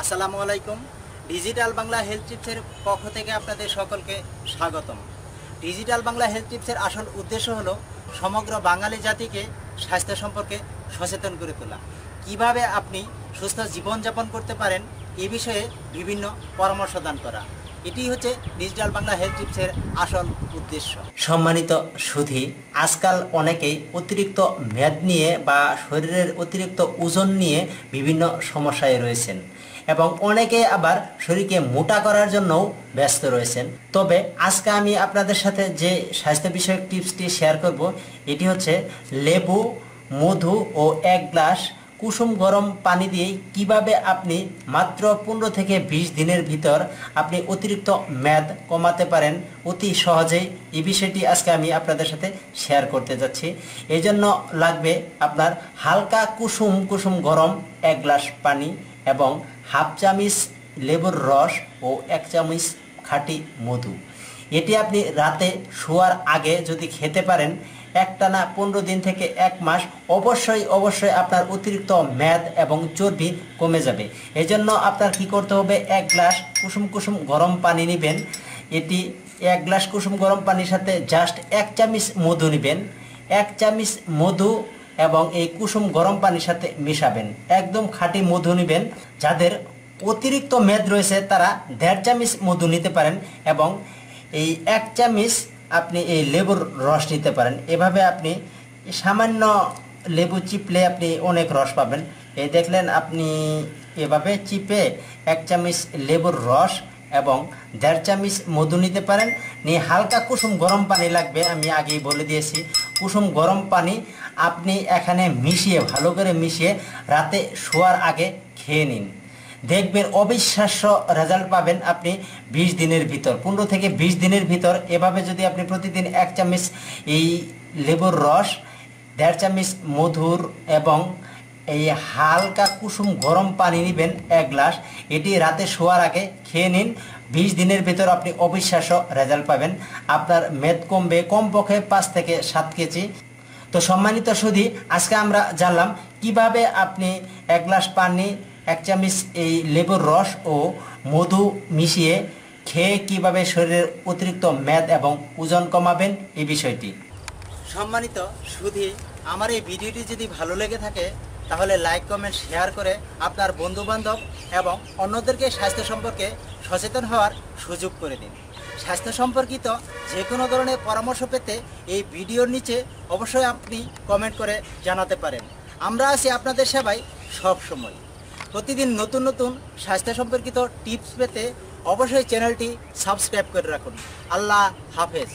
আসসালামু আলাইকুম। Digital Bangla health টিপসের পক্ষ থেকে আপনাদের সকলকে স্বাগতম। ডিজিটাল বাংলা হেলথ টিপসের আসল উদ্দেশ্য হল সমগ্র বাঙালি জাতিকে স্বাস্থ্য সম্পর্কে সচেতন করে তোলা। কীভাবে আপনি সুস্থ জীবনযাপন করতে পারেন, এ বিষয়ে বিভিন্ন পরামর্শ দান করা। এটি হচ্ছে ডিজিটাল বাংলা হেলথ টিপসের আসল উদ্দেশ্য। সম্মানিত সুধী, আজকাল অনেকেই অতিরিক্ত মেদ নিয়ে বা শরীরের অতিরিক্ত ওজন নিয়ে বিভিন্ন সমস্যায় রয়েছেন এবং অনেকে আবার শরীরকে মোটা করার জন্যও ব্যস্ত রয়েছেন। তবে আজকে আমি আপনাদের সাথে যে স্বাস্থ্য বিষয়ক টিপসটি শেয়ার করব, এটি হচ্ছে লেবু, মধু ও এক গ্লাস কুসুম গরম পানি দিয়ে কীভাবে আপনি মাত্র পনেরো থেকে বিশ দিনের ভিতর আপনি অতিরিক্ত মেদ কমাতে পারেন? অতি সহজেই এই বিষয়টি আজকে আমি আপনাদের সাথে শেয়ার করতে যাচ্ছি। এই জন্য লাগবে আপনার হালকা কুসুম কুসুম গরম এক গ্লাস পানি এবং হাফ চামিচ লেবুর রস ও এক চামচ খাঁটি মধু। এটি আপনি রাতে শোয়ার আগে যদি খেতে পারেন একটানা পনেরো দিন থেকে এক মাস অবশ্যই অবশ্যই আপনার অতিরিক্ত মেদ এবং চর্বি কমে যাবে। এই জন্য আপনার কি করতে হবে? এক গ্লাস কুসুম কুসুম গরম পানি নেবেন। এটি এক গ্লাস কুসুম গরম পানির সাথে জাস্ট এক চামচ মধু নেবেন। এক চামচ মধু এবং এই কুসুম গরম পানির সাথে মিশাবেন। একদম খাঁটি মধু নেবেন। যাদের অতিরিক্ত মেদ রয়েছে, তারা দেড় চামচ মধু নিতে পারেন এবং এই এক চামচ আপনি এই লেবুর রস নিতে পারেন। এভাবে আপনি সামান্য লেবু চিপলে আপনি অনেক রস পাবেন। এই দেখলেন আপনি এভাবে চিপে এক চামচ লেবুর রস এবং দেড় চামচ মধু নিতে পারেন। নিয়ে হালকা কুসুম গরম পানি লাগবে, আমি আগেই বলে দিয়েছি। কুসুম গরম পানি আপনি এখানে মিশিয়ে, ভালো করে মিশিয়ে রাতে শোয়ার আগে খেয়ে নিন। দেখবেন অবিশ্বাস্য রেজাল্ট পাবেন আপনি বিশ দিনের ভিতর। পনেরো থেকে বিশ দিনের ভিতর। এভাবে যদি আপনি প্রতিদিন এক চামচ এই লেবুর রস, দেড় চামচ মধুর এবং এই হালকা কুসুম গরম পানি নেবেন এক গ্লাস, এটি রাতে শোয়ার আগে খেয়ে নিন। বিশ দিনের ভিতর আপনি অবিশ্বাস্য রেজাল্ট পাবেন। আপনার মেদ কমবে, কমপক্ষে পাঁচ থেকে সাত কেজি। তো সম্মানিত সুধী, আজকে আমরা জানলাম কীভাবে আপনি এক গ্লাস পানি এক চামচ এই লেবুর রস ও মধু মিশিয়ে খেয়ে কীভাবে শরীরের অতিরিক্ত মেদ এবং ওজন কমাবেন এই বিষয়টি। সম্মানিত সুধী, আমার এই ভিডিওটি যদি ভালো লেগে থাকে, তাহলে লাইক, কমেন্ট, শেয়ার করে আপনার বন্ধু বান্ধব এবং অন্যদেরকে স্বাস্থ্য সম্পর্কে সচেতন হওয়ার সুযোগ করে দিন। স্বাস্থ্য সম্পর্কিত যে কোনো ধরনের পরামর্শ পেতে এই ভিডিওর নিচে অবশ্যই আপনি কমেন্ট করে জানাতে পারেন। আমরা আছি আপনাদের সেবায় সব সময় প্রতিদিন নতুন নতুন স্বাস্থ্য সম্পর্কিত টিপস পেতে অবশ্যই চ্যানেলটি সাবস্ক্রাইব করে রাখুন। আল্লাহ হাফেজ।